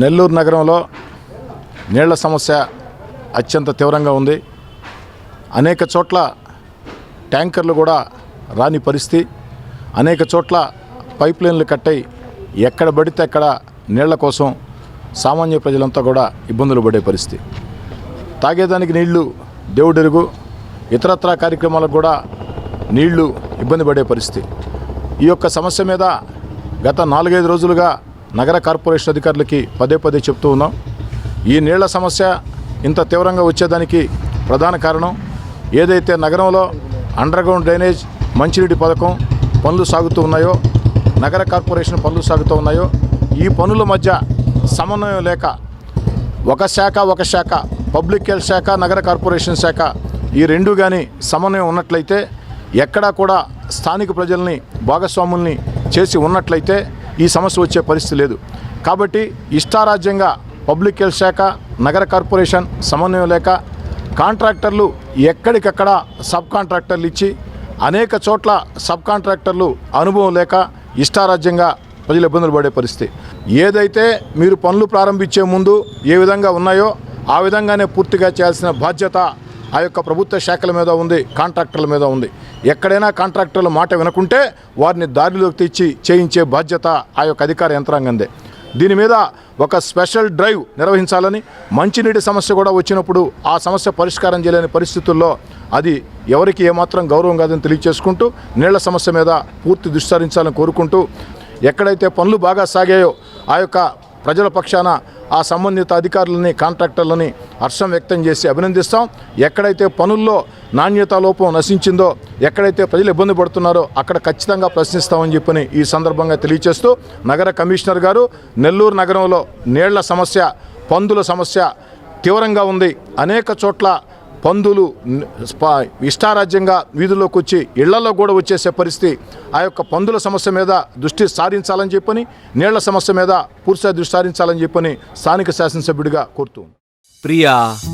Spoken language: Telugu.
నెల్లూరు నగరంలో నీళ్ళ సమస్య అత్యంత తీవ్రంగా ఉంది. అనేక చోట్ల ట్యాంకర్లు కూడా రాని పరిస్థితి. అనేక చోట్ల పైప్ లైన్లు కట్టయి ఎక్కడ పడితే అక్కడ నీళ్ళ కోసం సామాన్య ప్రజలంతా కూడా ఇబ్బందులు పడే పరిస్థితి. తాగేదానికి నీళ్ళు దేవుడెరుగు ఇతరత్ర కార్యక్రమాలకు కూడా నీళ్ళు ఇబ్బంది పడే పరిస్థితి. ఈ యొక్క సమస్య మీద గత నాలుగైదు రోజులుగా నగర కార్పొరేషన్ అధికారులకి పదే పదే చెప్తూ ఉన్నాం. ఈ నీళ్ళ సమస్య ఇంత తీవ్రంగా వచ్చేదానికి ప్రధాన కారణం ఏదైతే నగరంలో అండర్గ్రౌండ్ డ్రైనేజ్ మంచినీటి పథకం పనులు సాగుతూ ఉన్నాయో నగర కార్పొరేషన్ పనులు సాగుతూ ఉన్నాయో ఈ పనుల మధ్య సమన్వయం లేక ఒక శాఖ ఒక శాఖ పబ్లిక్ హెల్త్ శాఖ నగర కార్పొరేషన్ శాఖ ఈ రెండు కానీ సమన్వయం ఉన్నట్లయితే ఎక్కడా కూడా స్థానిక ప్రజల్ని భాగస్వాముల్ని చేసి ఉన్నట్లయితే ఈ సమస్య వచ్చే పరిస్థితి లేదు. కాబట్టి ఇష్టారాజ్యంగా పబ్లిక్ హెల్త్ శాఖ నగర కార్పొరేషన్ సమన్వయం లేక కాంట్రాక్టర్లు ఎక్కడికక్కడ సబ్ కాంట్రాక్టర్లు ఇచ్చి అనేక చోట్ల సబ్ కాంట్రాక్టర్లు అనుభవం లేక ఇష్టారాజ్యంగా ప్రజలు ఇబ్బందులు పడే పరిస్థితి. ఏదైతే మీరు పనులు ప్రారంభించే ముందు ఏ విధంగా ఉన్నాయో ఆ విధంగానే పూర్తిగా చేయాల్సిన బాధ్యత ఆ యొక్క ప్రభుత్వ శాఖల మీద ఉంది కాంట్రాక్టర్ల మీద ఉంది. ఎక్కడైనా కాంట్రాక్టర్ల మాట వినకుంటే వారిని దారిలోకి తెచ్చి చేయించే బాధ్యత ఆ యొక్క అధికార యంత్రాంగందే. దీని మీద ఒక స్పెషల్ డ్రైవ్ నిర్వహించాలని మంచినీటి సమస్య కూడా వచ్చినప్పుడు ఆ సమస్య పరిష్కారం చేయలేని పరిస్థితుల్లో అది ఎవరికి ఏమాత్రం గౌరవం కాదని తెలియచేసుకుంటూ నీళ్ళ సమస్య మీద పూర్తి దృష్టి సారించాలని కోరుకుంటూ ఎక్కడైతే పనులు బాగా సాగాయో ఆ యొక్క ప్రజల పక్షాన ఆ సంబంధిత అధికారులని కాంట్రాక్టర్లని హర్షం వ్యక్తం చేసి అభినందిస్తాం. ఎక్కడైతే పనుల్లో నాణ్యత లోపం నశించిందో ఎక్కడైతే ప్రజలు ఇబ్బంది పడుతున్నారో అక్కడ ఖచ్చితంగా ప్రశ్నిస్తామని చెప్పని ఈ సందర్భంగా తెలియచేస్తూ నగర కమిషనర్ గారు నెల్లూరు నగరంలో నీళ్ళ సమస్య పందుల సమస్య తీవ్రంగా ఉంది. అనేక చోట్ల పందులు ఇష్టారాజ్యంగా వీధుల్లోకి వచ్చి ఇళ్ళలో కూడా వచ్చేసే పరిస్థితి ఆ యొక్క పందుల సమస్య మీద దృష్టి సారించాలని చెప్పని నీళ్ళ సమస్య మీద పూర్తిగా దృష్టి సారించాలని చెప్పని స్థానిక శాసనసభ్యుడిగా కోరుతూ ప్రియా